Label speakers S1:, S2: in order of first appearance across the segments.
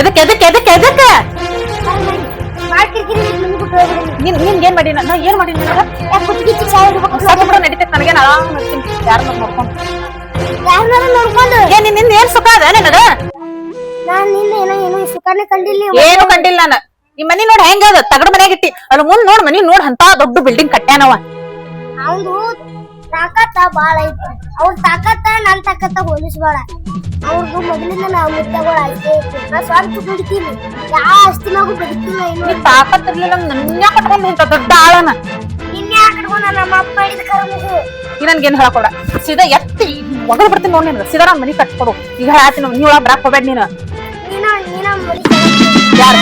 S1: ಎದಕ್
S2: ಎದಕ್ಕೆ ಎದಕ್ಕೆ ಎದಕ್ಕೆ? ಹೋಗ್ಬಿಡಿ.
S1: ನೀನ್ ನಿನ್ ಏನ್ ಮಾಡಿ ನಾ ಏನ್ ಮಾಡಿ ನಿನಗ? ಸತ್ ಬಿಡು ನಡೀತೈತಿ ಆರಾಮ್ ನಡ್ತೀನಿ. ಯಾರನ್ನ ನೋಡ್ಕೊಂಡು?
S2: ನೋಡ್ಕೊಂಡು?
S1: ಏನ್ ನಿನ್ ಏನು ಸುಖ ಅದ ನಿನಗ?
S2: ನಾನ್ ನಿನ್ನ ಏನೋ ಏನೋ ಸುಖಾನೇ ಕಂಡಿಲ್ಲ
S1: ಏನು ಕಂಡಿಲ್ಲ ನಾನು. ಈ ಮನಿ ನೋಡಿ ಹೆಂಗ ಅದ? ತಗಡ ಮನ್ಯಾಗ ಇಟ್ಟಿ. ಅದ್ರ ಮುಂದ್ ನೋಡ್ ಮನಿ ನೋಡ್ ಅಂತ ದೊಡ್ಡ ಬಿಲ್ಡಿಂಗ್ ಕಟ್ಟ್ಯಾನವ.
S2: ಅವಂದು ತಾಕತ್ತ ಬಾಳ ಐತಿ ಅವ್ರ ತಾಕತ್ತ ನನ್ ತಾಕತ್ತ ಹೋಲಿಸ್ಬೇಡ. ಅವ್ರದ್ದು ಮೊದಲಿಂದ ನಾವು ಅಷ್ಟೇ ಐತಿ ನಾ ಸ್ವಂತ ದುಡಿತೀನಿ. ಯಾವ ಅಷ್ಟು ನಾವು ಬದುಕಿಲ್ಲ ಇನ್ನು
S1: ತಾಕತ್ ಇರ್ಲಿಲ್ಲ ನನ್ನ ಕಟ್ಕೊಂಡ್ ಇಂತ ದೊಡ್ಡ ಆಳನ?
S2: ನಿನ್ನೆ ಕಟ್ಕೊಂಡ ನಮ್ಮ ಅಪ್ಪ ಹಿಡಿದ
S1: ಈ ನನ್ಗೇನ್ ಹೇಳಕೊಡ ಸೀದಾ ಎತ್ತಿ ಮೊದಲು ಬರ್ತೀನಿ ನೋಡಿ ನಿನಗ. ಸೀದಾ ನನ್ ಮನಿ ಕಟ್ಕೊಡು. ಈಗ ಹೇಳ್ತೀನಿ ನೀ ಒಳಗೆ ಬರಾಕ್ ಹೋಗ್ಬೇಡ ನೀನು.
S2: ನೀನ ನೀನ ಮರಿ
S1: ಯಾರ?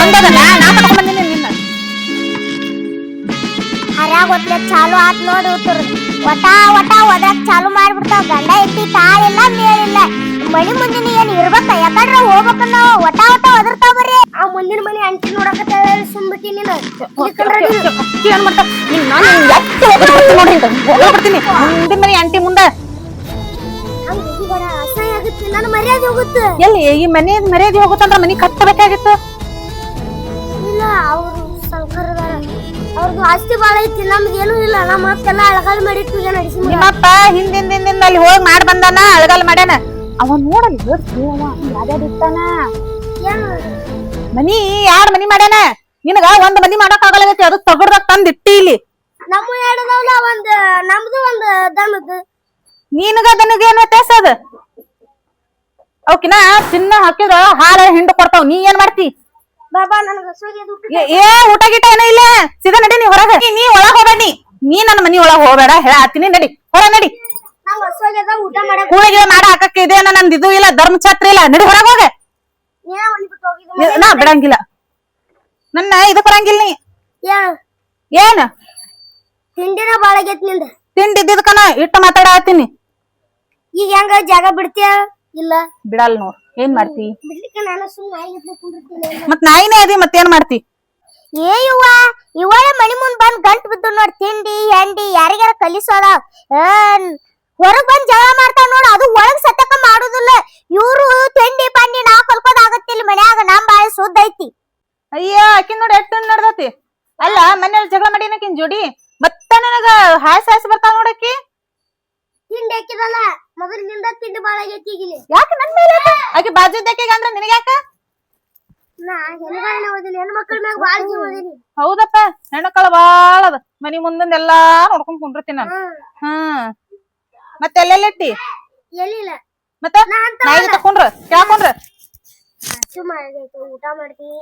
S1: ನಂದದ ನಾ ನಾ ಕಟ್ಕೊಂಡ್ ಬಂದಿನಿ ನಿನ್ನ.
S2: ಹರ್ಯಾಗ ಒತ್ಲೆ ಚಾಲು ಆತ್ ನೋಡಿ ಉತ್ತರ ಒಟ ಒಟ ಒದಕ್ ಚಾಲು ಮಾಡ್ಬಿಡ್ತಾವ. ಗಂಡ ಎತ್ತಿ ಕಾಲಿಲ್ಲ ಮೇಲಿಲ್ಲ ಮನಿ ಮುಂದಿನ ಏನ್ ಇರ್ಬೇಕ? ಯಾಕಂದ್ರ ಹೋಗ್ಬೇಕ ನಾವು. ಒಟ ಒಟ ಒದರ್ತಾವ ಬರ್ರಿ ಆ ಮುಂದಿನ ಮನೆ ಅಂಟಿ ನೋಡಕತ್ತ ಸುಮ್ಬಿಟ್ಟಿ ನೀನು.
S1: ಏನ್ ಮಾಡ್ತಾ ನೀನ್ ಎತ್ತಿ ನೋಡ್ರಿ ಬರ್ತೀನಿ ನೋಡಿ ಇಂತ ಒಗಲ್ ಮುಂದಿನ ಮನಿ ಆಂಟಿ ಮುಂದೆ.
S2: ನನ್ನ ಮರ್ಯಾದೆ ಹೋಗುತ್ತೆ.
S1: ಎಲ್ಲಿ? ಈ ಮನೆ ಮರ್ಯಾದೆ ಹೋಗುತ್ತಂದ್ರ ಮನಿ ಕಟ್ಟಬೇಕಾಗಿತ್ತು?
S2: ಇಲ್ಲ ಅವರು ಅವ್ರದ್ದು ಆಸ್ತಿ ಬಾಳ ಐತಿ ನಮ್ಗೇನು ಇಲ್ಲ ನಮ್ಮ ಅಕ್ಕೆಲ್ಲ ಅಳಗಾಲ್ ಮಾಡಿ ಪೂಜೆ ನಡೆಸಿ
S1: ನಿಮ್ಮಪ್ಪ ಹಿಂದಿನ ಅಲ್ಲಿ ಹೋಗಿ ಮಾಡಿ ಬಂದಾನ ಅಳಗಲ್ ಮಾಡ್ಯಾನ? ಅವ ನೋಡಲ್ಲ ಇಟ್ಟಾನ?
S2: ಏನು
S1: ಮನಿ ಯಾರ್ ಮನಿ ಮಾಡ್ಯಾನ? ನಿನಗ ಒಂದ್ ಮನಿ ಮಾಡಕ್ ಆಗಲಾಗೈತಿ ಅದು ತಗಡ್ದಾಗ ತಂದ್ ಇಟ್ಟಿ ಇಲ್ಲಿ.
S2: ನಮ್ಮ ಎರಡದವಲ್ಲ ಒಂದ್ ನಮ್ದು ಒಂದ್ ದನದ್ದು
S1: ನಿನಗ ಅದನಿಗೆ ಏನ್ ವ್ಯತ್ಯಾಸ ಅದ? ಅವಕಿನ ಚಿನ್ನ ಹಾಕಿದ್ರ ಹಾಲ ಹಿಂಡು ಕೊಡ್ತಾವ್ ನೀ ಏನ್ ಮಾಡ್ತಿ?
S2: ಬಾಬಾ ನನಗೆ ಹಸುವಾಗಿ ದುಡ್ಡು
S1: ಏ- ಊಟ ಗೀಟ ಏನೋ ಇಲ್ಲ. ಸೀದಾ ನಡಿ ನೀ ಹೊರಗ. ನೀ- ಒಳಗ ಹೋಗ್ಬೇಡಿ ನೀ. ನನ್ನ ಮನಿ ಒಳಗ ಹೋಗ್ಬೇಡ. ಹೇಳತ್ತೀನಿ ನಡಿ. ಹೊರ ನಡಿ.
S2: ನಮ್ಮ ಊಟ ಮಾಡಕ್
S1: ಮಾಡ ಹಾಕಕ್ಕೆ ಇದೆ ನಂದು ಇದು ಇಲ್ಲ ಧರ್ಮ ಛತ್ರ ಇಲ್ಲ. ನಡಿ ಹೊರಗ್ ಹೋಗ. ನಾ ಬಿಡಂಗಿಲ್ಲ. ನನ್ನ ಇದು ಬರಂಗಿಲ್ಲ ನೀ.
S2: ಏನು? ತಿಂಡಿನ ಬಾಳಗೆ ತಿಂಡಿ ಇದ್ದಿದ್
S1: ತಿಂಡಿದ್ದಕನ ಇಟ್ಟು ಮಾತಾಡತ್ತೀನಿ
S2: ಈಗ ಹೆಂಗ ಜಾಗ ಬಿಡ್ತೀಯ? ಇಲ್ಲ.
S1: ಬಿಡಲ್ ನೋಡ್. ಏನ್ ಮಾಡ್ತಿ?
S2: ಬಿಡ್ಲಿಕ್ಕೆ ನಾನು ಸುಮ್ಮನೆ ಆಗಿದ್ದೆ ಕುಂಡಿರ್ತೀನಿ
S1: ಮತ್ ನಾಯಿನೇ ಅದಿ ಮತ್ತೇನ್ ಮಾಡ್ತಿ?
S2: ಏ ಇವ್ವ ಇವಾಗ ಮನಿ ಮುಂದ್ ಬಂದ್ ಗಂಟ್ ಬಿದ್ದು ನೋಡ್ ತಿಂಡಿ ಹೆಂಡಿ ಯಾರಿಗಾರ ಕಲಿಸೋದ? ಹೊರಗ್ ಬಂದ್ ಜಗಳ ಮಾಡ್ತಾವ ನೋಡ್ ಅದು ಒಳಗ್ ಸತ್ಯಕ ಮಾಡುದಿಲ್ಲ. ಇವ್ರು ತಿಂಡಿ ಬನ್ನಿ ನಾ ಕಲ್ಕೋದಾಗತ್ತಿಲ್ಲ ಮನ್ಯಾಗ ನಮ್ ಬಾಳ ಸುದ್ದ ಐತಿ.
S1: ಅಯ್ಯೋ ಆಕಿನ್ ನೋಡಿ ಎಟ್ಟು ನಡ್ದತಿ? ಅಲ್ಲ ಮನೇಲಿ ಜಗಳ ಮಾಡಿನಕಿನ್ ಜೋಡಿ? ಮತ್ತ ನನಗ ಹಾಸ್
S2: ತಿಂಡಿ ಹಾಕಿದಲ್ಲ ಮೊದಲಿನಿಂದ ತಿಂಡಿ ಬಾಳ ಆಗೈತಿ ಈಗಿಲ್ಲಿ.
S1: ಯಾಕೆ ನನ್ ಮೇಲೆ? ಯಾಕ? ಆಕಿ ಅಂದ್ರೆ ಅಂದ್ರ ನಿನಗ್ಯಾಕ
S2: ನಾ ಹೆಣ್ಗಳನ್ನ ಓದಿಲ್ಲ ಮಕ್ಕಳ ಮ್ಯಾಗ ಬಾಳ ಜೀವ ಓದಿನಿ.
S1: ಹೌದಪ್ಪ ಹೆಣ್ಣುಕಳ ಬಾಳ ಅದ ಮನಿ ಮುಂದಿಂದ ಎಲ್ಲಾ ನೋಡ್ಕೊಂಡ್ ಕುಂಡಿರ್ತೀನಿ ನಾನು. ಹ್ಮ್. ಮತ್ತೆ ಎಲ್ಲೆಲ್ಲಿಟ್ಟಿ
S2: ಎಲ್ಲಿಲ್ಲ.
S1: ಮತ್ತೆ? ನಾಯಿ ತಕೊಂಡ್ರ ಕೇಳ್ಕೊಂಡ್ರ
S2: ಆಗೈತಿ ಊಟ ಮಾಡ್ತೀನಿ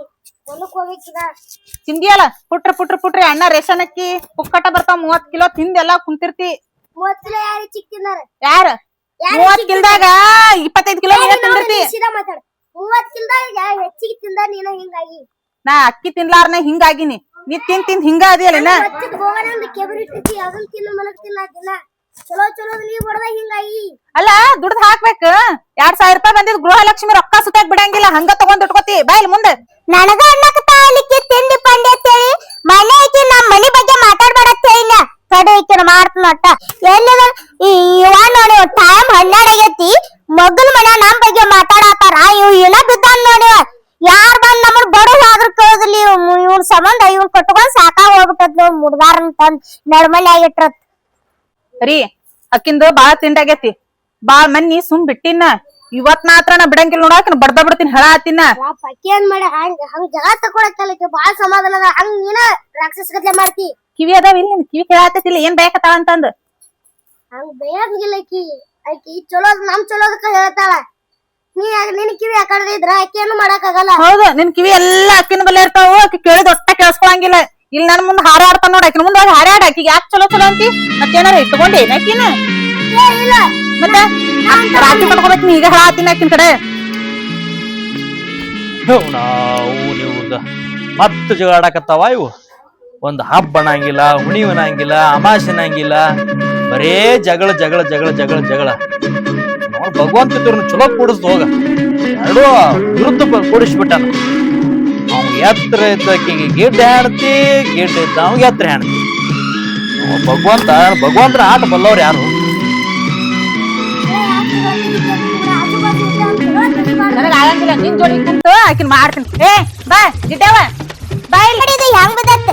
S2: ಹೊಲಕ್ ಹೋಗ್ಬೇಕಿದ
S1: ತಿಂದಿಯಲ್ಲ? ಪುಟ್ರ ಪುಟ್ರ ಪುಟ್ರಿ ಅಣ್ಣ ರೇಷನ್ ಅಕ್ಕಿ ಪುಕ್ಕಟ ಬರ್ತಾವ ಮೂವತ್ ಕಿಲೋ ತಿಂದೆಲ್ಲಾ ಕುಂತಿರ್ತಿ.
S2: ಮೂವತ್ತಿಲ್ಲ ಯಾರು ಚಿಕ್ಕ ತಿಂದಾರ?
S1: ಯಾರ್? ಮೂವತ್ ಕಿಲ್ದಾಗ ಇಪ್ಪತ್ತೈದ್ ಕಿಲೋ ತಿಂದಿರ್ತಿ.
S2: ಮೂವತ್ ಕಿಲ್ದಾಗ ಹೆಚ್ಚಿಗೆ ತಿಂದ ನೀನ ಹಿಂಗಾಗಿ?
S1: ನಾ ಅಕ್ಕಿ ತಿನ್ಲಾರ್ನ ಹಿಂಗಾಗಿನಿ. ನೀ ತಿನ್ ತಿಂದ್ ಹಿಂಗ ಅದಿಯಲ್ಲ ಅಲ್ಲ ದುಡ್ದು ಹಾಕ್ಬೇಕ. ಎರಡ್ ಸಾವಿರ ರೂಪಾಯಿ ಬಂದಿದ್ ಗೃಹಲಕ್ಷ್ಮಿ ರೊಕ್ಕ ಸುತ್ತಾಕ್ ಬಿಡಂಗಿಲ್ಲ. ಹಂಗ ತಗೊಂಡ್ ಇಟ್ಕೋತಿ ಬಾಯ್ ಮುಂದೆ.
S2: ನನಗ ಅನ್ನಕತ್ತಾಳಿಕ್ಕೆ ತಿಂಡಿ ಪಂಡಿ ಅಂತೇಳಿ ಮನೆ ಐತಿ ನಮ್ ಮನಿ ಬಗ್ಗೆ ಮಾತಾಡ್ಬೇಡ ಅಂತೇಳಿನ ಕಡೆ ಐಕಿನ ಮಾಡ್ತಾನ ಒಟ್ಟ ಎಲ್ಲಿದ ಈ ಇವ ನೋಡಿ ಟೈಮ್ ಹನ್ನೆರಡು ಆಗೈತಿ. ಮಗನ ಮನೆ ನಮ್ ಬಗ್ಗೆ ಮಾತಾಡತಾರ ಇವ್ ಇನ ಬಿದ್ದಾನ್ ನೋಡಿ. ಯಾರ್ ಬಂದ್ ನಮಗ್ ಬಡವ್ ಆದ್ರ ಕೇಳೋದಿಲ್ಲ. ಇವ್ನ ಸಂಬಂಧ ಇವನ್ ಕಟ್ಕೊಂಡ್ ಸಾಕಾ ಹೋಗ್ಬಿಟ್ಟದ್ ನೋಡ್ ಮುಡ್ದಾರ ಅಂತಂದ್ ನಡ್ಮನೆ ಆಗಿಟ್ರತ್
S1: ರೀ ಅಕ್ಕಿಂದು ಬಾಳ ತಿಂಡಾಗೈತಿ ಬಾಳ ಮನ್ನಿ ಸುಮ್ ಬಿಟ್ಟಿನ ಇವತ್ ಮಾತ್ರ ನಾ ಬಿಡಂಗಿಲ್ಲ ನೋಡಾಕ ಬಡ್ದ ಬಿಡ್ತೀನಿ ಹೇಳ ಆತಿನ
S2: ಪಕ್ಕಿ ಏನ್ ಮಾಡಿ ಹಂಗ ಹಂಗ ಜಗ ತಕೊಳಕ್ಕೆ ಬಾಳ ಸಮಾಧಾನ ಅದ. ಹಂಗ ನೀನ ರಾಕ್ಷಸ ಗದ್ಲೆ ಮಾಡ್ತಿ.
S1: ಕಿವಿ ಅದಾವ ಇಲ್ಲಿ ನಿನ್ ಕಿವಿ ಕೇಳಾತೈತಿಲ್ಲ ಏನ್ ಬೇಕತ್ತಾವ ಅಂತಂದ್.
S2: ಹಂಗ ಬೇಯಂಗಿಲ್ಲ ಆಕಿ. ಆಕಿ ಚಲೋ ನಮ್ ಚಲೋದಕ್ಕ ಹೇಳ್ತಾಳ ನೀ ನಿನ್ ಕಿವಿ ಆ ಕಡೆ ಇದ್ರ ಆಕಿ ಏನು ಮಾಡಕ್ ಆಗಲ್ಲ
S1: ಹೌದು ನಿನ್ ಕಿವಿ ಎಲ್ಲಾ ಅಕ್ಕಿನ ಬಲ್ಲೆ ಇರ್ತಾವ ಆಕಿ ಕೇಳಿದ ಒಟ್ಟ ಕೇಳಿಸ್ಕೊಳಂಗಿಲ್ಲ. ಇಲ್ಲಿ ನನ್ ಮುಂದ್ ಹಾರಾಡ್ತಾನ ನೋಡ ಆಕಿನ ಮುಂದ್ ಹಾರಾಡ ಆಕಿಗೆ ಯಾಕೆ ಚಲೋ ಚಲೋ ಅಂತಿ? ಮತ್ತೇನಾರ ಇಟ್ಕೊಂಡಿ ಆಕಿನ?
S2: ಏ ಇಲ್ಲ.
S1: ಮತ್ತೆ? ರಾತ್ರಿ ಕಟ್ಕೋಬೇಕು ನೀ ಈಗ ಹೇಳಾತಿನ ಆಕಿನ ಕಡೆ.
S3: ನಾವು ನೀವು ಮತ್ತೆ ಜಗಾಡಕತ್ತಾವ ಇವು? ಒಂದು ಹಬ್ಬ ಅನ್ನಂಗಿಲ್ಲ ಹುಣಿವನಂಗಿಲ್ಲ ಅನ್ನಂಗಿಲ್ಲ ಅಮಾಸೆ ಅನ್ನಂಗಿಲ್ಲ ಬರೇ ಜಗಳ ಜಗಳ ಜಗಳ ಜಗಳ ಜಗಳ. ನೋಡ್ ಭಗವಂತ ಇದ್ರನ್ನ ಚಲೋ ಕೂಡಿಸ್ದು ಹೋಗ. ಎರಡೂ ವಿರುದ್ಧ ಕೂಡಿಸ್ಬಿಟ್ಟಾನ. ಅವ್ನು ಎತ್ತರ ಇದ್ದಕ್ಕಿಗೆ ಗಿಡ್ಡ ಹೆಣ್ತಿ ಗಿಡ್ಡ ಇದ್ದ ಅವ್ನಿಗೆ ಎತ್ತರ ಹೆಣ್ತಿ. ಅವ ಭಗವಂತ ಭಗವಂತನ ಆಟ ಬಲ್ಲವ್ರು ಯಾರು?
S1: ನನಗ ಆಗಂಗಿಲ್ಲ ನಿನ್ ಜೋಡಿ ಕುಂತು ಆಕಿನ ಮಾಡ್ತೀನಿ. ಏ ಬಾ ಗಿಡ್ಡವ. ಬಾ ಇಲ್ಲಿ.
S2: ಹೆಂಗ್
S4: ಹಚ್ಚ,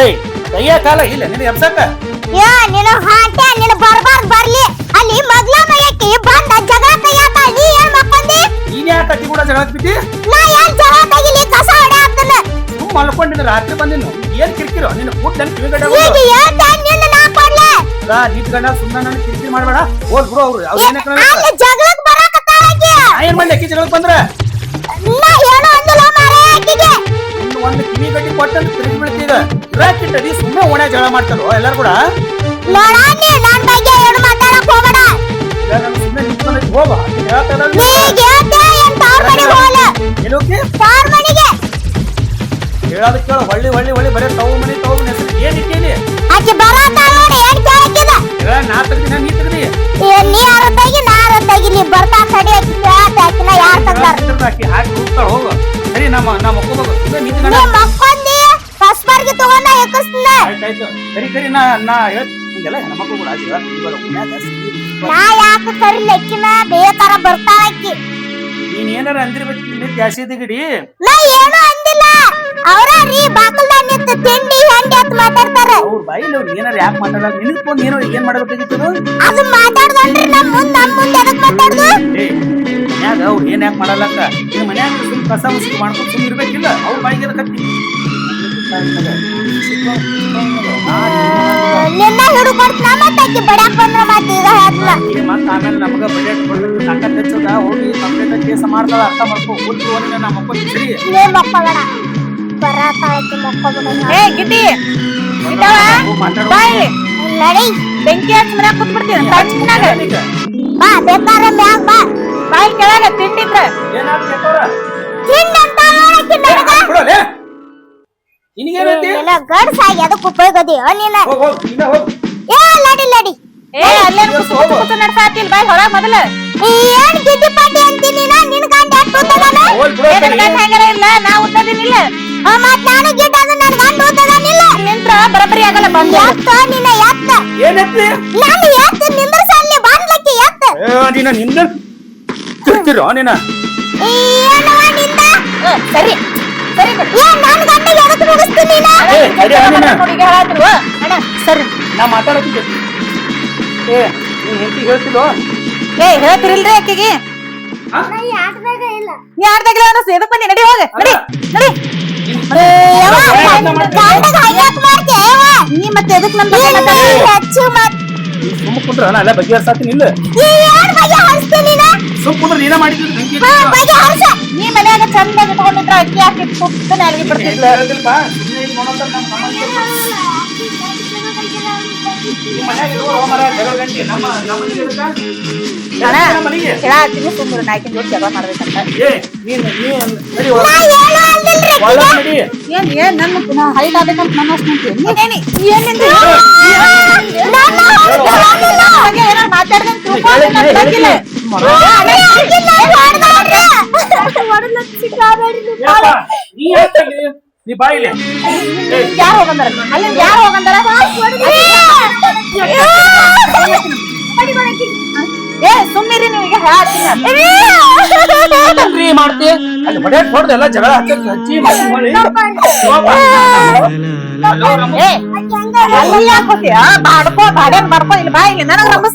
S2: ಏಯ್
S4: ಕೈಯ ಕಾಲ ಇಲ್ಲ ಎಬ್ಸಕ್ಕ
S2: ಯಾ ನಿನ್ನ ಹಾಟೆ ನಿನ್ನ ಬರ್ಬಾರ್ದು ಬರ್ಲಿ. ಅಲ್ಲಿ ಮಗ್ಲ ಬಂದ ಜಗಳ ಕೈಯಾಕ ನೀ ಏನ್ ಮಕ್ಕೊಂದಿ?
S4: ನೀನ್ ಯಾಕೆ ಕಟ್ಟಿ ಕೂಡ ಬಿಟ್ಟಿ
S2: ನಾ ಏನ್ ಜಗಳ ತೆಗಿಲಿ ಕಸ ಹೊಡೆ ಹಾಕ್ತಾನ
S4: ಸುಮ್ ಮಲ್ಕೊಂಡಿದ್ದ ರಾತ್ರಿ ಬಂದಿನ ಏನ್ ಕಿರ್ಕಿರೋ ನಿನ್ನ ಕೂತ್ ನನ್ ಕಿವಿ ಗಡ್ಡ
S2: ಈಗ ನಿನ್ನ ನಾ ಕೊಡ್ಲೆ
S4: ಸುಮ್ಮನೆ ನನಗೆ ಕಿರಿಕಿರಿ ಮಾಡಬೇಡ. ಹೋಲ್ ಬಿಡು ಅವ್ರು. ಅವ್ರು ಏನಕ್ಕೆ
S2: ಅಲ್ಲಿ ಜಗಳಕ್ಕೆ ಬರಾಕತ್ತಾಳ ಆಕಿ?
S4: ನಾ ಏನ್ ಬಂದ್ರ?
S2: ಏನೋ ಅಂದಿಲ್ಲ ಮಾರೇ ಆಕಿಗೆ?
S4: ಒಂದು ಕಿವಿ ಗಡ್ಡಿ ಕೊಟ್ಟಂತ ತಿರುಗಿ ರಾಕಿಟ್ಟದಿ ಸುಮ್ಮನೆ ಓಣ್ಯಾಗ ಜಗಳ ಮಾಡ್ತಾರೋ ಎಲ್ಲಾರು ಕೂಡ?
S2: ನೋಡಾನೆ ನನ್ ಬಗ್ಗೆ ಏನು ಮಾತಾಡಕ್ ಹೋಗ್ಬೇಡ.
S4: ನಾನು ಸುಮ್ಮನೆ ನಿಂತ್ಕೊಂಡ್ ಹೋಗ ಹೇಳ್ತಾರ
S2: ನೀ ಹೇಳ್ತೆ ಏನ್ ಹೋಗಲ್ಲ
S4: ಹೇಳೋದ್ ಕೇಳ. ಹೊಳ್ಳಿ ಹೊಳ್ಳಿ ಹೊಳ್ಳಿ ಬರೀ ತವ್ ಮನಿ ತವ್ ಮನಿ ಹೆಸರು. ಏನ್ ಇಟ್ಟೀನಿ
S2: ಆಕಿ ಬರಾತಾಳ ನೋಡಿ ಏನ್ ಕೇಳಕ್ಕಿದ?
S4: ಹೇಳ ನಾ ತೆಗ್ದಿನ ನೀ ತೆಗ್ದಿ.
S2: ಏ, ನೀ ಯಾರು ತೆಗಿ ನಾ ಯಾರು ತೆಗಿಲಿ ಬರ್ತಾ ತಡಿ ಆಕಿ ಆಕಿನ ಯಾರ್ ತೆಗ್ದಾರ
S4: ಹಾಕಿ ಹಾಕಿ ಹೋಗ್ತಾಳ ಹೋಗು. ಸರಿ ನಮ್ಮ ನಮ್ಮ ಮಕ್ಕೋಬೇಕು ಸುಮ್ಮನೆ
S2: ನೀ ಮಕ್ಕೊಂದಿ ತಗೊಂಡ
S4: ಆಯ್ತಾಯ್ತು ಸರಿ ಸರಿ ನಾ ನಾ ಹೇಳ್ ಹಿಂಗೆಲ್ಲ ಹೆಣ್ಮಕ್ಳು ಕೂಡ ಜಗಳ ಇವಾಗ
S2: ನಾ ಯಾಕ ಕರಿಲ್ಲ ಅಕ್ಕಿನ? ಬೇಕಾರ ಬರ್ತಾಳ ಆಕಿ
S4: ನೀನ್ ಏನಾರ ಅಂದಿರ್ಬೇಕು ಜಾಸ್ತಿ ಗಿಡಿ?
S2: ನಾ ಏನು ಅವ್ರ ರೀ ಬಾಕಲ್ದಾಗ ನಿಂತು ತಿಂಡಿ ಹೆಂಡಿ ಅಂತ ಮಾತಾಡ್ತಾರೆ.
S4: ಅವ್ರ ಬಾಯಿಲಿ ಅವ್ರು ಏನಾರ ಯಾಕೆ ಮಾತಾಡಲ್ಲ ನಿನಗ್ ತೊಂದ್ ಏನೋ ಏನು ಮಾಡ್ಬೇಕಾಗಿತ್ತು ಅದು?
S2: ಅದು ನಮ್ಮ ಮುಂದೆ ನಮ್ಮ ಮುಂದೆ ಅದಕ್ಕೆ ಮಾತಾಡ್ದು?
S4: ಮನ್ಯಾಗ ಅವ್ರು ಏನ್ ಯಾಕೆ ಮಾಡಲ್ಲಕ್ಕ? ನಿಮ್ ಮನ್ಯಾಗ ಸುಮ್ ಕಸ ಮುಸ್ಕು ಮಾಡ್ಕೊಂಡು ಸುಮ್ ಇರ್ಬೇಕಿಲ್ಲ? ಅವ್ರ ಬಾಯಿಗೆ ಕತ್ತಿ.
S2: ನಿನ್ನ ಹಿಡ್ಕೊಡ್ತ ನಾ ಮತ್ತೆ ಆಕಿ ಬಡ್ಯಾಕ್ ಬಂದ್ರ ಮತ್ತೆ ಈಗ ಹೇಳ್ತಲ್ಲ.
S4: ಮತ್ತ ಆಮೇಲೆ ನಮಗ ಬಜೆಟ್ ಕೊಡ್ಬೇಕು ತಾಕತ್ ಹೆಚ್ಚದ ಹೋಗಿ ಕಂಪ್ಲೇಂಟ್ ಕೇಸ್ ಮಾಡ್ತಾಳ ಅರ್ಥ ಮಾಡ್ಕೊ ಓದಿನ ನಮ್ಮ ಮಕ್ಕಳು ಸರಿ
S2: ನೀ ಮಕ್ಕಬೇಡ ಬರಾತಾಳ ಆಕಿ ಮಕ್ಕೊಬೇಡ
S1: ಏ ಗಿಟ್ಟಿ ಗಿಡ್ಡವ
S4: ಮಾತಾಡೋ
S1: ಬಾ ಇಲ್ಲಿ
S2: ನಡಿ.
S1: ಬೆಂಕಿ ಹಚ್ಚಿ ಮನ್ಯಾಗ ಕುತ್ಬಿಡ್ತೀನಿ ತಣ್ಣಗ
S2: ಬಾ ಬೇಕಾದ್ರೆ ಮ್ಯಾಗ್ ಬಾ.
S1: ಬಾ ಇಲ್ಲಿ ಕೆಳಗ ತಿಂಡಿದ್ರ
S2: ತಿಂಡ್ ಅಂತ ನೋಡಕ್ಕೆ ನನಗ?
S4: ನಿನಗೇನೈತಿ?
S2: ಎಲ್ಲ ಅದಕ್ಕೆ ಉಪಯೋಗದಿ? ನೀನ?
S4: ಹೋಗ್ ಹೋಗ್ ನೀನ ಹೋಗ್.
S2: ಏ ಲಡಿ ಲಡಿ
S1: ಏ ಅಲ್ಲೇ ಕುಸು ಕುಸು ಕುಸು ನಡ್ಸಾತಿಲ್? ಬಾ ಹೊರಗ ಮೊದಲ.
S2: ಈ ಏನ್ ಗಿಡ್ಡಿ ಪಾಟಿ ಅಂತೀನಿ ನಾ ನಿನ್ ಗಂಡ ಉದ್ದದಾನ
S1: ಏನ್ ಹೆಂಗಾರ ಇಲ್ಲ? ನಾ ಉದ್ದದಿನಿಲ್ಲ.
S2: ಆ, ಮತ್ ನಾನು ಅದು ನನ್ ಗಂಡ ಉದ್ದದಾನಿಲ್ಲ
S1: ನಿಂತ್ರ ಬರಬರಿ ಆಗಲ್ಲ ಬಂದ.
S2: ನಿನ್ನ ಎತ್ತ
S4: ಏನೈತಿ?
S2: ನಾನು ನಿಂದ್ರಸಲ್ಲಿ ಬಂದ್ಲಕ್ಕಿ ಎತ್ತ
S4: ಏ ನೀನ ನಿಂದ ತಿರ್ತಿರೋ ನೀನ?
S2: ಈ ಏನವ ನಿಂದ?
S1: ಸರಿ. ಸರಿ ಬಿಡು.
S2: ಏನ್ ಗಂಡ ಎದಕ್ ಮುಗಿಸ್ತೀನಿ ನೀನ?
S4: ಏ ನೀನ
S1: ಹುಡುಗಿ ಅಣ್ಣ ಸರಿ.
S4: ನಾ ಮಾತಾಡತ್ತಿದ್ದೆ ಏ ನೀನ್ ಹೆಂಡತಿ ಹೇಳ್ತಿಲ್ವ
S1: ಏ ಹೇಳ್ತಿರಿಲ್ರಿ ಆಕಿಗೆ
S2: ಯಾಟ್ದಾಗ ಇಲ್ಲ.
S1: ನೀ ಆಡ್ದಾಗಿಲ್ಲ ಅನ್ನಿಸ್ತು ಎದಕ್ ಬಂದಿ? ನಡಿ ಹೋಗ. ನಡಿ ನಡಿ. ಮತ್ತೆ ಎದಕ್ ನನ್ ಬಗ್ಗೆ
S4: ಸುಮ್ಮ ಕುಂದ್ರ ನಾ ಎಲ್ಲ ಬಗೆಹರ್ಸಾತೀನಿ ಇಲ್ಲ
S2: ಹರಿಸ್ತೀನಿ ನೀನ
S4: ಕುಂದ್ರ ಮಾಡಿದ್ರು
S1: ನೀ ಮನ್ಯಾಗ ಚಂದ ತಗೊಂಡಿದ್ರ ಅಕ್ಕಿ ಹಾಕಿ ಸುತ್ತ ನಾಲ್ಗೆ ಬಿಡ್ತಿದ್ಲ
S4: ಹೇಳ್ತಿಲ್ಪ ಸುಮ್ಮನೆ
S1: ನಾಯ್ಕಿನ ಮಾಡ್ಬೇಕಂತ ನನ್ನ ಹೈಟ್ ಆಗ್ಬೇಕಂತ ನನ್ನ
S2: ನೀ
S4: ಬಾ ಇಲ್ಲಿ.
S1: ನಿಮ್ಗ್ ಯಾರ್ ಹೋಗಂದಾರ ಅಲ್ಲಿ ಯಾರು ಹೋಗಂದಾರ ಏ ಸುಮ್ಮಿರಿ ನೀವು ಈಗ ಹೇಳ್ತೀನಿ
S4: ಮಾಡ್ತಿ. ಅಲ್ಲಿ ಹೊಡ್ಯಾಕ್ ಹೊಡ್ದು ಎಲ್ಲ ಜಗಳ ಹಾಕಿ ಹಚ್ಚಿ ಮಾಡಿ ಹೋಗ್ ಬಾ. ಅಲ್ಲೋ ನಮ್ಮ-
S1: ಏ ಅಲ್ಲಿ ಯಾಕೆ ಹೋಗ್ತೀಯ ಬಾಡ್ಕೋ ಬಾಡ್ಯಾನ್ ಬಾಡ್ಕೋ ಇಲ್ಲಿ ಬಾ ಇಲ್ಲಿ. ನನಗೆ ನಮ್ಮ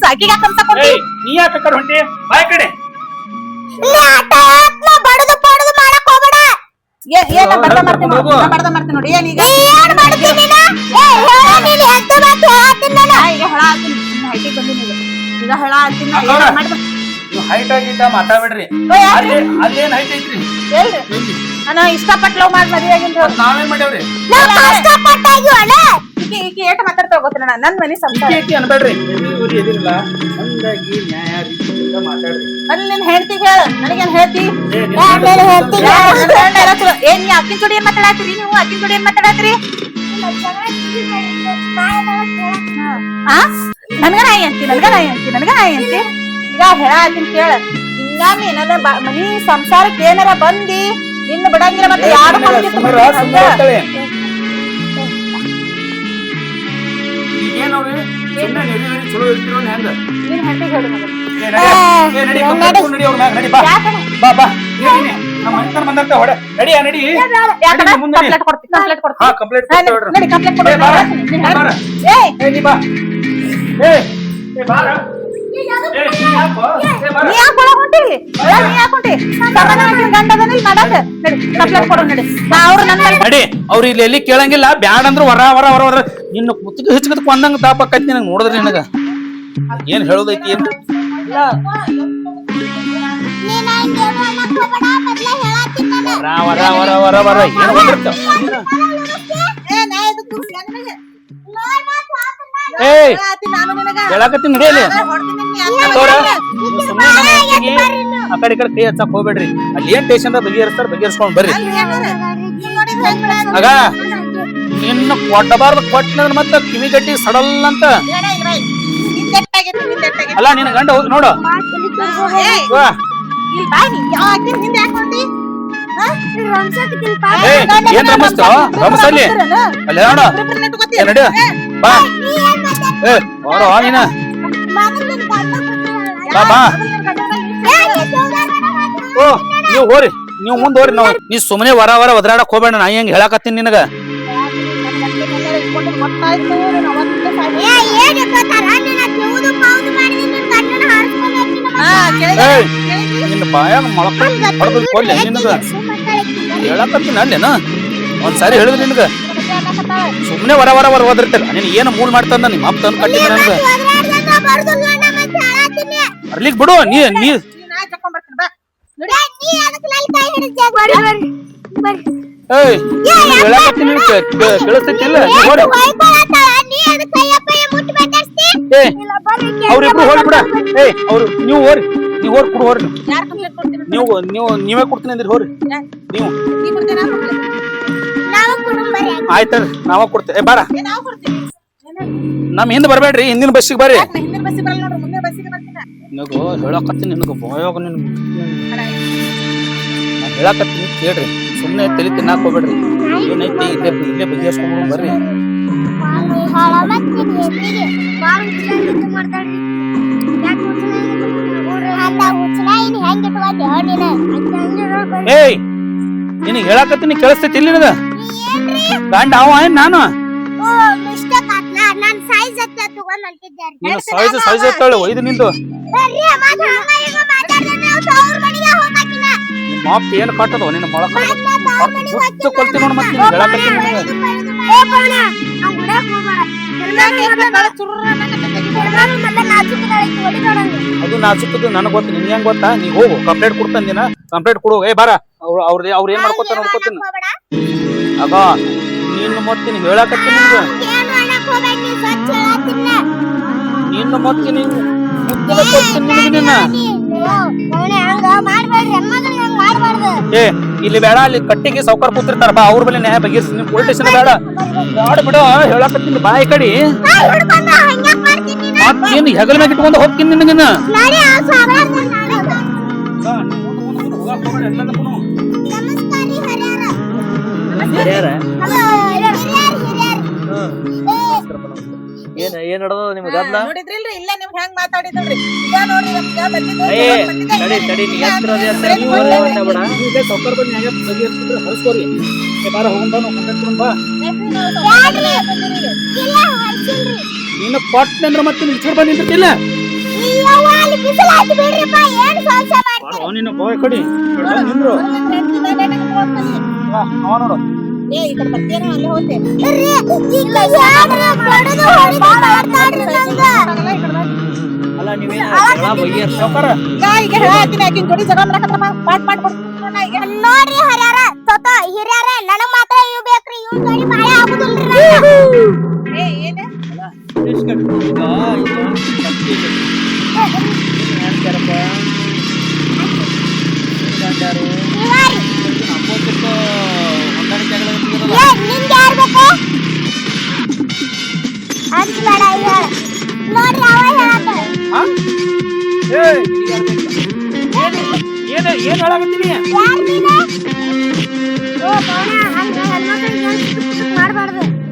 S4: ಏಯ್, ನೀ ಯಾಕೆ ಕಡೆ ಹೊಂಟಿ? ಬಾಯ್ ಕಡೆ
S2: ನೀ ಆಟ ಆಡ್ತ್ನ ಬಡ್ದು ಬಡ್ದು ಮಾಡಕ್ ಹೋಗ್ಬೇಡ.
S1: ಏನ್ ಏನ್ ಮಾಡ್ತೀನಿ ನಾ ಮಾಡ್ತೀನಿ ನೋಡಿ. ಏನ್ ಈಗ?
S2: ಏನ್ ಮಾಡ್ತೀನಿ ನೀನ? ಏ, ಹೇಳ ನೀನು ಎದ್ದ ಮಾತು ಹೇಳ್ತೀನಿ ನಾನು.
S1: ಈಗ ಹೇಳ ಹಾಕ್ತೀನಿ ಇನ್ನು ಹೈಟಿಗೆ ಬಂದೀನಿ ಈಗ ಈಗ ಹೇಳ ಹಾಕ್ತೀನಿ ನಾ
S4: ಅಕ್ಕವ್ರ.
S1: ಏನಾರ ಮಾಡ್ಬೇಕು.
S4: ನೀವು ಹೈಟ್ ಆಗಿದ್ದ ಮಾತಾಡ್ಬೇಡ್ರಿ.
S1: ಓ, ಯಾಕ್ರಿ?
S4: ಅಲ್ಲೇ ಅಲ್ಲೇನ್ ಹೈಟ್ ಐತ್ರಿ?
S1: ಎಲ್ರಿ? ನಾನು ಇಷ್ಟಪಟ್ಟು ಲವ್ ಮಾಡಿ ಮದುವೆ ಆಗಿನ್ರಿ
S4: ಮತ್ತ್ ನಾವೇನ್ ಮಾಡ್ಯಾವ್ರಿ?
S2: ನಾವ್ ಕಷ್ಟಪಟ್ಟಾಗಿ ಅಣ್ಣ.
S1: ಈಕಿ ಈಕಿ ಏಟ್ ಮಾತಾಡ್ತಾವ ಗೊತ್ತಿಲ್ಲ ನಾನು ನನ್ ಮನಿ ಸಂಸಾರ.
S4: ಈಕಿ ಅನ್ಬೇಡ್ರಿ. ಎದಿರಲ್ಲ? ಚಂದಾಗಿ ನ್ಯಾಯ ರೀತಿಯಿಂದ ಮಾತಾಡ್ರಿ.
S1: ಅಲ್ಲಿ ನಿನ್ ಹೇಳ್ತಿ ಹೇಳ ನನಗೇನ್ ಹೇಳ್ತಿ. ಏನ್ ನೀ ಅಕ್ಕಿನ ಜೋಡಿ ಏನ್ ಮಾತಾಡತ್ತೀರಿ? ನೀವು ಅಕ್ಕಿನ ಜೋಡಿ ಏನ್ ಮಾತಾಡತ್ತೀರಿ? ಆ? ನನ್ಗ ನಾಯಿ ಅಂತಿ ನನ್ಗ ನಾಯಿ ಅಂತಿ ನನ್ಗ ನಾಯಿ ಅಂತಿ. ಈಗ ಹೇಳ ಹಾಕಿನ್ ಕೇಳ. ಇನ್ನೊಮ್ಮೆ ನನ್ನ ಬ- ಮನಿ ಸಂಸಾರಕ್ಕೆ ಏನಾರ ಬಂದಿ ಇನ್ನು ಬಿಡಂಗಿಲ್ಲ ಮತ್ತೆ ಯಾರು.
S4: ಏನ್ ಸುಮ್ಮನೆ ನೆರಿ ನೆರಿ ಚಲೋ ಇರ್ತಿರೋ ಹೆಂಗ
S1: ನಿನ್ ಹೆಂಡತಿಗೆ ಹೇಳು ಮಗ
S4: ಏ, ನಡಿ, ಏ, ನಡಿ, ಕರ್ಕೊಂಡ್ ನಡಿ ಅವ್ರ ಮ್ಯಾಗ್, ನಡಿ, ಬಾ. ಬಾ, ಬಾ. ಏ, ನೀನೆ, ನಮ್ಮ ಮನೆತನ ಬಂದಂತ ಹೊಡೆ. ನಡಿಯ, ನಡಿ.
S1: ಯಾಕಂದ್ರೆ
S4: ನಡಿ, ಮುಂದೆ ನಡಿ.
S1: ಕಂಪ್ಲೇಂಟ್ ಕೊಡ್ತೀನಿ ಕಂಪ್ಲೇಂಟ್
S4: ಹಾ,
S1: ಕೊಡ್ತೀನಿ
S4: ಕಂಪ್ಲೇಂಟ್
S1: ಹಾ,
S4: ಕೊಡ್ತೇವೆ
S1: ನಡಿ ಕಂಪ್ಲೇಂಟ್
S4: ಏ, ಬಾರ.
S1: ಕೊಡ್ತೀನಿ
S4: ಏ, ಬಾರ.
S1: ಏಯ್
S4: ಏ, ನೀ ಬಾ. ಏ, ಏ, ಬಾರ. ನೀ ಯಾಕೋ?
S1: ಹೊಂಟಿ ನೀ ಯಾಕೆ ಹೊಂಟಿ? ಕೊಡು ಅವ್ರು
S4: ಇಲ್ಲಿ ಎಲ್ಲಿ ಕೇಳಂಗಿಲ್ಲ, ಬ್ಯಾಡ ಅಂದ್ರ ವರ ವರ ಹೊರ ಹೊರ ನಿನ್ನ ಕುತ್ತಿಗೆ ಹಚ್ಕತ್ ಕೊಂದಂಗ ತಾಪಕ್ಕೈತಿ ನಂಗೆ ನೋಡಿದ್ರಿ ನಿನಗ ಏನ್ ಹೇಳೋದೈತಿ ಏನ್. ವರ ವರ ವರ ವರ. ಹೇಳಕತ್ತೀನಿ ನಡಿಯಲ್ಲಿ ಸುಮ್ಮನೆ ನಮ್ಮ ಆ ಕಡೆ ಈ ಕಡೆ ಕೈ ಹಚ್ಚಕ್ ಹೋಗ್ಬೇಡ್ರಿ ಅಲ್ಲಿ ಏನ್ ಟೇಷನ್ ಬಗೆಹರಿಸ್ತಾರ ಬಗೆಹರಿಸ್ಕೊಂಡ್ ಬರ್ರಿ? ಆಗ ನಿನ್ನ ಕೊಟ್ಟಬಾರ್ದು ಕೊಟ್ಟ ಮತ್ತ ಕಿವಿ ಗಟ್ಟಿ ಸಡಲ್ ಅಂತ. ಅಲ್ಲ ನಿನ್ನ ಗಂಡ ಹೋಗಿ ನೋಡು
S1: ಏಯ್,
S4: ವಾ. ಏ ಏನ್ ರಮಸ್ತು ರಮಸಲ್ಲಿ ಅಲ್ಲಿ ನೋಡು
S1: ಇಬ್ರಿಬ್ರನ್ನ
S4: ಏ
S1: ಇಟ್ಕೊತೀಯ?
S4: ನಡಿ ಬಾ? ಏ ಹೊರ ನೀನ
S2: ಮೊದಲು ನಿನ್ ಗಂಡ ಬಿಟ್ಟಿರಲ್ಲ.
S4: ಬಾ ಬಾ.
S2: ಏ, ನೀ ಜೋಗಾರ್ ಬೇಡ ಮಾತ್ರ.
S4: ಓ ನೀವು ಹೋರಿ. ನೀವು ಮುಂದ್ ಹೋರಿ ನಾವು. ನೀ ಸುಮ್ಮನೆ ವರ ವರ ಒದರಾಡಕ್ ಹೋಗ್ಬೇಡ. ನಾ ಹೆಂಗ್ ಹೇಳಕತ್ತೀನಿ ನಿನಗ?
S2: ನಿನ್ನ
S4: ಬಾಯಾಗ ಮೊಳಕ ಹೊಡೆದು ಕೊಡ್ಲಿ ಹೇಳಕತ್ತೀನಿ ಅಲ್ಲೇನ? ಒಂದ್ಸಾರಿ ಹೇಳಿದ್ರಿ ನಿನಗ. ಸುಮ್ಮನೆ ವರ ವರ ವರ ಓದಿರ್ತಿಲ್ಲ ನೀನ್ ಏನು ಮೂಲ್ ಮಾಡ್ತಂದ ನಿಮ್ಮ ಅಪ್ಪ ತಂದು ಕಟ್ಟಿದ್ರಿ ನನಗ. ಅರ್ಲಿಕ್ ಬಿಡು ನೀ ನೀ
S1: ನೀನ್ ನಾ ಜಕ್ಕೊಂಡ್ ಬರ್ತೀನಿ, ಬಾ.
S4: ಏಯ್ ನೀನ್ ಹೇಳಕತ್ತೀನಿ ನೀನ್ ಕೇ- ಕೇ- ಕೇಳಿಸ್ತೈತಿಲ್ಲ ನೀ ಹೋರಿ ಏ ಅವ್ರಿಬ್ರು ಹೋಗಿ ಬಿಡ ಏಯ್ ಅವ್ರು ನೀವು ಹೋರಿ ನೀವು ಹೋರ್ ಕುಡು ಹೋರಿ? ನೀವು ನೀವು ನೀವೇ ಕೊಡ್ತೀನಿ ಅಂದ್ರಿ ಹೋರಿ? ನೀವು? ಆಯ್ತಲ್ರಿ ನಾವ ಕೊಡ್ತೇವೆ. ಏ ಬಾರ. ನಮ್ ಹಿಂದ್ ಬರ್ಬೇಡ್ರಿ ಹಿಂದಿನ ಬಸ್ಸಿಗೆ ಬರ್ರಿ.
S1: ಯಾಕ್ ನಾ ಹಿಂದಿನ ಬಸ್ಸಿಗೆ ಬರಲ್ಲ ನೋಡ್ರಿ, ಮುಂದಿನ ಬಸ್ಸಿಗೆ ಬರ್ತೀನಿ.
S4: ನಿನಗೂ ಹೇಳಕತ್ತೀನಿ ನಿನಗ ಬಾಯಾಗ ನಿನ್ ನಾ ಹೇಳಕತ್ತೀನಿ ಕೇಳ್ರಿ. ಸುಮ್ಮನೆ ತಲೆ ತಿನ್ನಾಕ್ ಹೋಗ್ಬೇಡ್ರಿ. ಏನೈತಿ ಇಲ್ಲೇ ಇಲ್ಲೇ ಬಗೆಹರಿಸ್ಕೊಂಡು ಬರ್ರಿ. ಏಯ್ ನಿನಗೆ ಹೇಳಕತ್ತೀನಿ ಕೇಳಿಸ್ತೈತಿ ಇಲ್ಲಿ ಗಂಡ ಅವ ಏನ್ ನಾನು?
S2: ನಾನ್ ಸೈಜ್ ಹತ್ತ ತಗೊಂಡ್ ಹೊಂಟಿದ್ದೆ
S4: ನೀನು ಸೈಜ್ ಸೈಜ್ ಎತ್ತಾಳೆ ಒಯ್ದು ನಿಂದು.
S2: ಬರ್ರಿ ಏನು ಹಂಗ ಹಿಂಗ ಮಾತಾಡ್ದೆ ನಾವು ತವ್ರ ಮನೆಗೆ ಹೋಗಾಕಿನ
S4: ನಿಮ್ಮ ಅಪ್ಪ ಏನ್ ಕಟ್ಟದವ ನಿನ್ನ ಮೊಳಕ ಹುಚ್ಚ ನೋಡ್ ಮತ್ತೆ ಹೇಳಾಕತ್ತೀನಿ ನಿನಗ
S2: ಏ ಪವನ ನಾವು? ನಾನು
S4: ಅದು ನನಗ್ ಗೊತ್ತು. ನಿನ್ಗೆ ಹೆಂಗ್ ಗೊತ್ತಾ? ನೀ ಹೋಗು. ಕಂಪ್ಲೇಂಟ್ ಕೊಡ್ತಾನ ಕಂಪ್ಲೇಂಟ್ ಕೊಡು. ಏ ಬಾರ. ಅವ್ರ ಅವ್ರ ಅವ್ರು ಏನ್ ಮಾಡ್ಕೊತಾರ ನೋಡ್ಕೊತೀನಿ. ಅದ ನಿನ್ನ ಮತ್ತೆ ನೀ ಹೇಳಕತ್ತೀನಿ ನಿನ್ಗ
S2: ಏನು ಅನ್ನಕ್ ಹೋಗ್ಬೇಡ ನೀ ಸ್ವಚ್ಛ ಹೇಳತ್ತಿನ
S4: ನಿನ್ನ ಮತ್ತೆ ನೀನು ಮುದ್ದಲ ಕೊಡ್ತೀನಿ ನಿನಗೆ ನಿನ್ನ.
S2: ಅವನೇ ಹಂಗ ಮಾಡ್ಬೇಡ್ರಿ ಹೆಣ್ಮಕ್ಳಿಗೆ ಹಂಗ ಮಾಡ್ಬಾರ್ದು.
S4: ಏ ಇಲ್ಲಿ ಬೇಡ ಅಲ್ಲಿ ಕಟ್ಟಿಗೆ ಸೌಕರ್ ಕೂತಿರ್ತಾರ ಬಾ ಅವ್ರ ಮೇಲೆ ನ್ಯಾಯ ಬಗೆಹರಿಸಿ ನೀವು ಪೊಲೀಸ್ ಸ್ಟೇಷನ್ ಬೇಡ. ಬೇಡ ಬಿಡು ಹೇಳಕತ್ತೀನಿ ಬಾಯಿ ಕಡಿ.
S2: ನೀನು?
S4: ಹೆಗಲ ಮ್ಯಾಗ ಇಟ್ಕೊಂಡು ಹೋಗ್ತೀನಿ
S2: ನಿನಗಿನ್ನ ನಮಸ್ಕಾರ ಹಿರ್ಯಾರ್, ಹಿರ್ಯಾರ್.
S3: ಏನ್ ಏನ್ ನಡ್ದದ ನಿಮ್ ಗದ್ಲ?
S1: ನೋಡಿದ್ರಿಲ್ರಿ ಇಲ್ಲ ನಿಮ್ಗೆ ಹೆಂಗ್ ಮಾತಾಡಿದ್ರಿ. ಈಗ ನೋಡ್ರಿ ನಮ್ಗ ಬಂದಿದ್ದು
S3: ಏ
S1: ಬಂದಿದ್ದೆ.
S3: ತಡಿ. ತಡಿ ನೀ ಎತ್ರ ಅದೇ ಅಂತ ನೀವು ಬೇಡ.
S4: ಸೌಕರ್ ಬಂದು ಬಗೆಹರಿಸಿದ್ರೆ ಹರಿಸ್ಕೋರಿ ಹೋಗೋಣ ನಾವು ಬಾ. ನೀನು ಕೊಟ್ಟೆ ಅಂದ್ರೆ ಮತ್ತೆ ನಿಲ್ಸ್ಕೊ ಬಂದು? ನಿನ್ನ ಬಾಯ್ ಕಡಿ. ನಿಂದ್ರು. ನೋಡು.
S1: ಏ ಈ ಕಡೆ ಬರ್ತೀಯ? ಅಲ್ಲೇ ಹೋಗ್ತೆ.
S3: ಅಲ್ಲ ನೀವೇನ ಜಗಳ ಬಗೆಹರ್ಸ
S4: ಸೌಕರ
S1: ಈಗ ಹೇಳತ್ತೀನಿ ಆಕಿನ್ ಜೋಡಿ ಜಗಳ ಮಾಡಕತ್ರ ಪಾಟ್ ಮಾಡ್ಕೊಡ್ತೀನಿ ನಾ ಈಗ
S2: ನೋಡ್ರಿ ಹರ್ಯಾರ ನನಗ್ ಮಾತ್ರ ಇವ್ ಬೇಕ್ರಿ ಇವ್ ಜೋಡಿ ಬಾಳೆ ಆಗುದಿಲ್ರಿ.
S1: ಏ ಏನ?
S2: ಇವಾರಿ, ಇದು ನಿಮ್ಗ್ ಯಾರ್ ಬೇಕು? ಅನ್ಸ್ಬೇಡ, ಹೇಳ.
S4: ಏನ್ ಹೇಳಾಕತ್ತೀನಿ?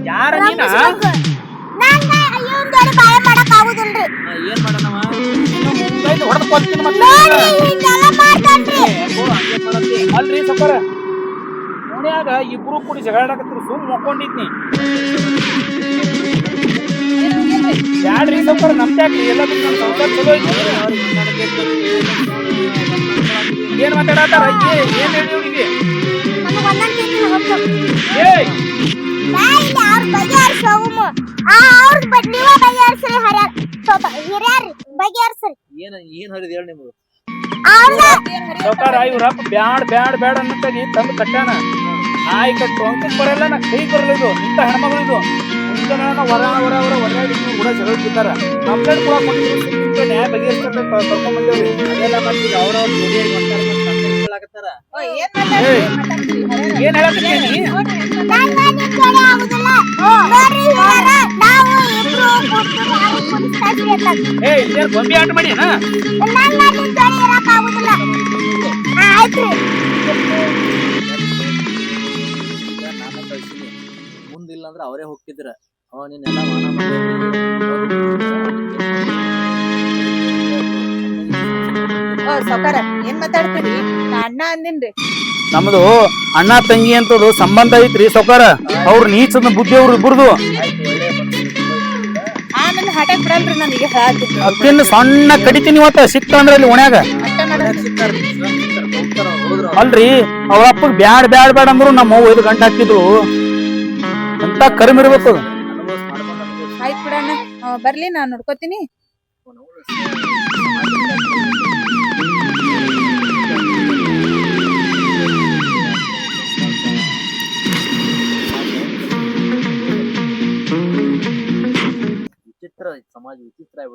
S2: ಯಾರ್ ನೀನು? ಏನ್
S3: ಮಾಡಣವ?
S4: ಹೊಡೆದು ಕೊಲ್ತೀನಿ ಮತ್ತೆ. ಅಲ್ರಿ ಸಕ್ಕರ. ಓಣ್ಯಾಗ ಇಬ್ರು ಕೂಡಿ ಜಗಳಾಡಕತ್ರು ಸುಮ್ ಮಕ್ಕೊಂಡಿದ್ನಿ. ಬ್ಯಾಡ್ರಿ ಸಕ್ಕರ ನಮ್ದ್ಯಾಕ್ರಿ ಎಲ್ಲ ಬಿಟ್ಟು ಸಂಸಾರ ಚಲೋ ಐತಿ. ಏನ್ ಮಾತಾಡತ್ತಾರ? ಏನ್ ಹೇಳಿ ಇವ್ರಿಗೆ? ಏಯ್!
S2: ಸ್ವಲ್ಪ
S3: ಏನ್ ಏನ್ ಹರಿದ ಹೇಳಿ ನಿಮ್ಗೆ?
S4: ಸೌಕಾರ ಇವ್ರಪ್ಪ ಬ್ಯಾಡ್ ಬ್ಯಾಡ್ ಬ್ಯಾಡ್ ಅನ್ನತ್ತಾಗಿ ತಂದು ಕಟ್ಟಾನ ನಾಯಿ ಕಟ್ಟು ಅಂಕಕ್ ಬರಲ್ಲ ನಾ ಕೈ ಬರಲ್ಲ ಇದು ಇಂಥ ಹೆಣ್ಮಗಳು ಇದು. ಹೊರ ವರ ವರ ಒಳ್ಳೆ ಕೂಡ ಜಗಳ ಕಂಪ್ಲೇಂಟ್ ಕೂಡ ಕೊಟ್ಟಿದ್ರು ನ್ಯಾಯ ಬಗೆಹರಿಸ್ತಾರೆ ಕರ್ಕೊಂಡ್ ಬಂದೇವ್ರಿ
S3: ಅದೆಲ್ಲ ಮತ್ತೆ ಅವ್ರವ್ರ ಜೋಡಿಯಾಗಿ ಹೊಂಟಾರ
S4: ಏನ್
S2: ಕುಣಿಸ್ತಾಯಿದ್ರಿ
S4: ಏ ಗೊಂಬೆ ಆಟ ಮಾಡಿ
S3: ಮುಂದಿಲ್ಲ ಅಂದ್ರೆ ಅವರೇ ಹೋಗ್ತಿದ್ರ ಅವ ನೀನೆಲ್ಲ ಮಾನ
S1: ಓ ಸಾವ್ಕಾರ ಏನ್ ಮಾತಾಡ್ತೀರಿ? ನಾ ಅಣ್ಣ ಅಂದಿನ್ರಿ.
S4: ನಮ್ದು ಅಣ್ಣ ತಂಗಿ ಅಂತ ಸಂಬಂಧ ಐತ್ರಿ ಸೌಕಾರ ಅವ್ರ ನೀಚದ ಬುದ್ಧಿ ಅವ್ರ ಇಬ್ಬರದು
S1: ಆಮೇಲೆ ಹಠಕ್ ಬಿಡಲ್ರಿ ನನಗೆ ಹೇಳತ್ತೀನಿ
S4: ಅಕ್ಕಿನ ಸಣ್ಣ ಕಡಿತೀನಿ ಇವತ್ತ ಸಿಕ್ತ ಅಂದ್ರೆ ಅಲ್ಲಿ
S1: ಮಾಡೋದು
S3: ಹೋದ್ರ
S4: ಅಲ್ರಿ ಅವ್ರ ಅಪ್ಪಗ್ ಬ್ಯಾಡ್ ಬ್ಯಾಡ್ ಬ್ಯಾಡ್ ಅಂದ್ರು ನಮ್ಮ ಅವ್ವ ಐದು ಗಂಟೆ ಹಾಕಿದ್ರು ಅಂತ ಕರ್ಮ ಇರ್ಬೇಕು ಅದು.
S1: ಆಯ್ತ್ ಬಿಡಣ್ಣ. ಬರ್ಲಿ ನಾನ್ ನೋಡ್ಕೋತೀನಿ.
S3: विचित्र समाज विचित्र आहे